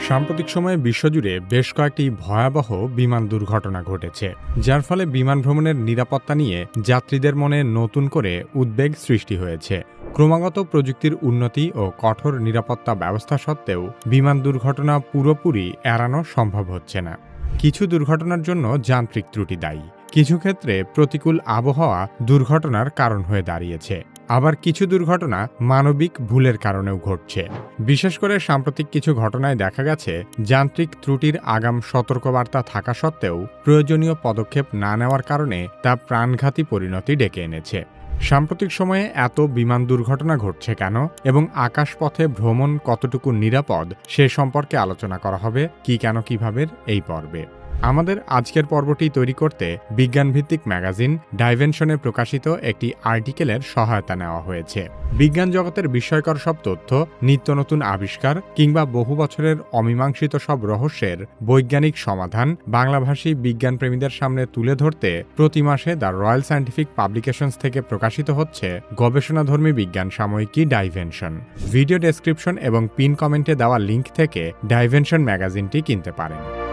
সাম্প্রতিক সময়ে বিশ্বজুড়ে বেশ কয়েকটি ভয়াবহ বিমান দুর্ঘটনা ঘটেছে, যার ফলে বিমান ভ্রমণের নিরাপত্তা নিয়ে যাত্রীদের মনে নতুন করে উদ্বেগ সৃষ্টি হয়েছে। ক্রমাগত প্রযুক্তির উন্নতি ও কঠোর নিরাপত্তা ব্যবস্থা সত্ত্বেও বিমান দুর্ঘটনা পুরোপুরি এড়ানো সম্ভব হচ্ছে না। কিছু দুর্ঘটনার জন্য যান্ত্রিক ত্রুটি দায়ী। কিছু ক্ষেত্রে প্রতিকূল আবহাওয়া দুর্ঘটনার কারণ হয়ে দাঁড়িয়েছে। আবার কিছু দুর্ঘটনা মানবিক ভুলের কারণেও ঘটছে। বিশেষ করে সাম্প্রতিক কিছু ঘটনায় দেখা গেছে, যান্ত্রিক ত্রুটির আগাম সতর্কবার্তা থাকা সত্ত্বেও প্রয়োজনীয় পদক্ষেপ না নেওয়ার কারণে তা প্রাণঘাতী পরিণতি ডেকে এনেছে। সাম্প্রতিক সময়ে এত বিমান দুর্ঘটনা ঘটছে কেন এবং আকাশপথে ভ্রমণ কতটুকু নিরাপদ সে সম্পর্কে আলোচনা করা হবে, কি কেন কীভাবে এই পর্বে। আমাদের আজকের পর্বটি তৈরি করতে বিজ্ঞানভিত্তিক ম্যাগাজিন ডাইভেনশনে প্রকাশিত একটি আর্টিকেলের সহায়তা নেওয়া হয়েছে। বিজ্ঞান জগতের বিস্ময়কর সব তথ্য, নিত্য নতুন আবিষ্কার কিংবা বহু বছরের অমীমাংসিত সব রহস্যের বৈজ্ঞানিক সমাধান বাংলাভাষী বিজ্ঞানপ্রেমীদের সামনে তুলে ধরতে প্রতি মাসে দ্য রয়্যাল সায়েন্টিফিক পাবলিকেশনস থেকে প্রকাশিত হচ্ছে গবেষণাধর্মী বিজ্ঞান সাময়িকী ডাইভেনশন। ভিডিও ডেসক্রিপশন এবং পিন কমেন্টে দেওয়া লিঙ্ক থেকে ডাইভেনশন ম্যাগাজিনটি কিনতে পারেন।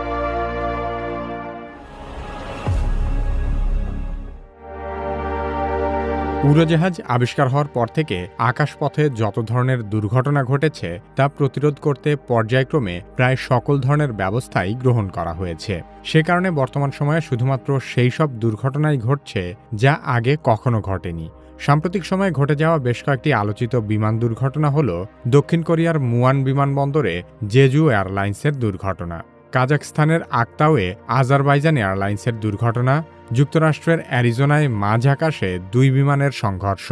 উড়োজাহাজ আবিষ্কার হওয়ার পর থেকে আকাশপথে যত ধরনের দুর্ঘটনা ঘটেছে তা প্রতিরোধ করতে পর্যায়ক্রমে প্রায় সকল ধরনের ব্যবস্থাই গ্রহণ করা হয়েছে। সে কারণে বর্তমান সময়ে শুধুমাত্র সেই সব দুর্ঘটনাই ঘটছে যা আগে কখনো ঘটেনি। সাম্প্রতিক সময়ে ঘটে যাওয়া বেশ কয়েকটি আলোচিত বিমান দুর্ঘটনা হল দক্ষিণ কোরিয়ার মুয়ান বিমানবন্দরে জেজু এয়ারলাইন্সের দুর্ঘটনা কাজাকস্তানের আক্তাওয়ে আজারবাইজান এয়ারলাইন্সের দুর্ঘটনা যুক্তরাষ্ট্রের অ্যারিজোনায় মাঝ আকাশে দুই বিমানের সংঘর্ষ,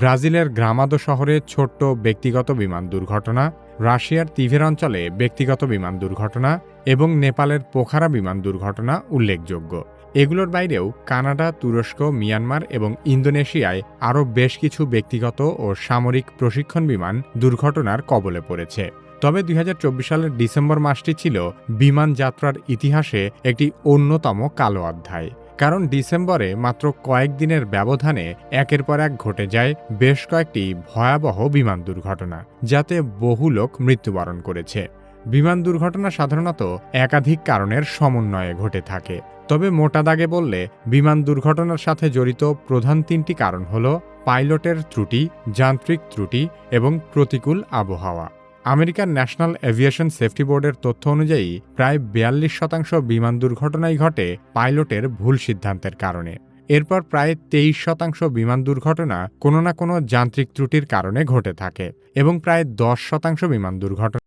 ব্রাজিলের গ্রামাদো শহরে ছোট্ট ব্যক্তিগত বিমান দুর্ঘটনা, রাশিয়ার তিভের অঞ্চলে ব্যক্তিগত বিমান দুর্ঘটনা এবং নেপালের পোখারা বিমান দুর্ঘটনা উল্লেখযোগ্য। এগুলোর বাইরেও কানাডা, তুরস্ক, মিয়ানমার এবং ইন্দোনেশিয়ায় আরও বেশ কিছু ব্যক্তিগত ও সামরিক প্রশিক্ষণ বিমান দুর্ঘটনার কবলে পড়েছে। তবে দুই হাজার চব্বিশ সালের ডিসেম্বর মাসটি ছিল বিমান যাত্রার ইতিহাসে একটি অন্যতম কালো অধ্যায়। কারণ ডিসেম্বরে মাত্র কয়েকদিনের ব্যবধানে একের পর এক ঘটে যায় বেশ কয়েকটি ভয়াবহ বিমান দুর্ঘটনা, যাতে বহু লোক মৃত্যুবরণ করেছে। বিমান দুর্ঘটনা সাধারণত একাধিক কারণের সমন্বয়ে ঘটে থাকে। তবে মোটা দাগে বললে, বিমান দুর্ঘটনার সাথে জড়িত প্রধান তিনটি কারণ হল পাইলটের ত্রুটি, যান্ত্রিক ত্রুটি এবং প্রতিকূল আবহাওয়া। আমেরিকার ন্যাশনাল এভিয়েশন সেফটি বোর্ডের তথ্য অনুযায়ী, প্রায় বিয়াল্লিশ শতাংশ বিমান দুর্ঘটনাই ঘটে পাইলটের ভুল সিদ্ধান্তের কারণে। এরপর প্রায় তেইশ শতাংশ বিমান দুর্ঘটনা কোনো না কোনো যান্ত্রিক ত্রুটির কারণে ঘটে থাকে এবং প্রায় দশ শতাংশ বিমান দুর্ঘটনা